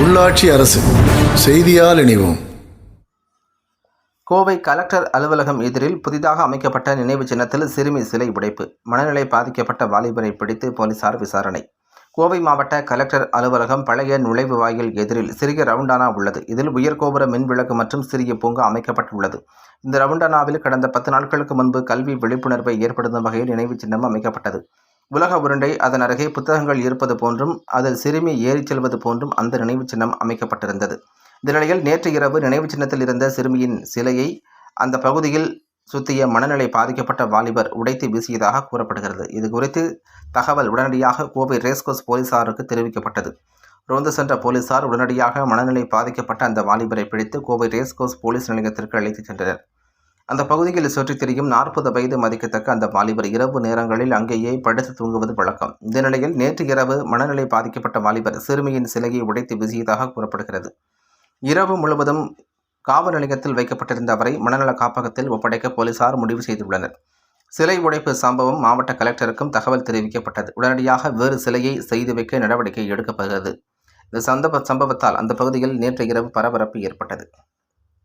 உள்ளாட்சி அரசு செய்தியால் இணைவோம். கோவை கலெக்டர் அலுவலகம் எதிரில் புதிதாக அமைக்கப்பட்ட நினைவு சின்னத்தில் சிறுமி சிலை உடைப்பு மனநிலை பாதிக்கப்பட்ட வாலிபரை பிடித்து போலீசார் விசாரணை. கோவை மாவட்ட கலெக்டர் அலுவலகம் பழைய நுழைவு வாயில் எதிரில் சிறிய ரவுண்டானா உள்ளது. இதில் உயர்கோபுர மின் விளக்கு மற்றும் சிறிய பூங்கா அமைக்கப்பட்டுள்ளது. இந்த ரவுண்டானாவில் கடந்த பத்து நாட்களுக்கு முன்பு கல்வி விழிப்புணர்வை ஏற்படுத்தும் வகையில் நினைவு சின்னம் அமைக்கப்பட்டது. உலக உருண்டை அதன் அருகே புத்தகங்கள் இருப்பது போன்றும் அதில் சிறுமி ஏறிச் செல்வது போன்றும் அந்த நினைவுச் சின்னம் அமைக்கப்பட்டிருந்தது. இந்த நிலையில் நேற்று இரவு நினைவுச் சின்னத்தில் இருந்த சிறுமியின் சிலையை அந்த பகுதியில் சுத்திய மனநிலை பாதிக்கப்பட்ட வாலிபர் உடைத்து வீசியதாக கூறப்படுகிறது. இது குறித்து தகவல் உடனடியாக கோவை ரேஸ்கோஸ் போலீசாருக்கு தெரிவிக்கப்பட்டது. ரோந்து சென்ற போலீசார் உடனடியாக மனநிலை பாதிக்கப்பட்ட அந்த வாலிபரை பிடித்து கோவை ரேஸ்கோஸ் போலீஸ் நிலையத்திற்கு அழைத்துச் சென்றனர். அந்த பகுதியில் சுற்றித் திரியும் நாற்பது வயது மதிக்கத்தக்க அந்த வாலிபர் இரவு நேரங்களில் அங்கேயே படுத்து தூங்குவது வழக்கம். இந்த நிலையில் நேற்று இரவு மனநிலை பாதிக்கப்பட்ட வாலிபர் சிறுமியின் சிலையை உடைத்து வீசியதாக கூறப்படுகிறது. இரவு முழுவதும் காவல் நிலையத்தில் வைக்கப்பட்டிருந்த அவரை மனநல காப்பகத்தில் ஒப்படைக்க போலீசார் முடிவு செய்துள்ளனர். சிலை உடைப்பு சம்பவம் மாவட்ட கலெக்டருக்கும் தகவல் தெரிவிக்கப்பட்டது. உடனடியாக வேறு சிலையை செய்து வைக்க நடவடிக்கை எடுக்கப்படுகிறது. இந்த சந்தப சம்பவத்தால் அந்த பகுதியில் நேற்று இரவு பரபரப்பு ஏற்பட்டது.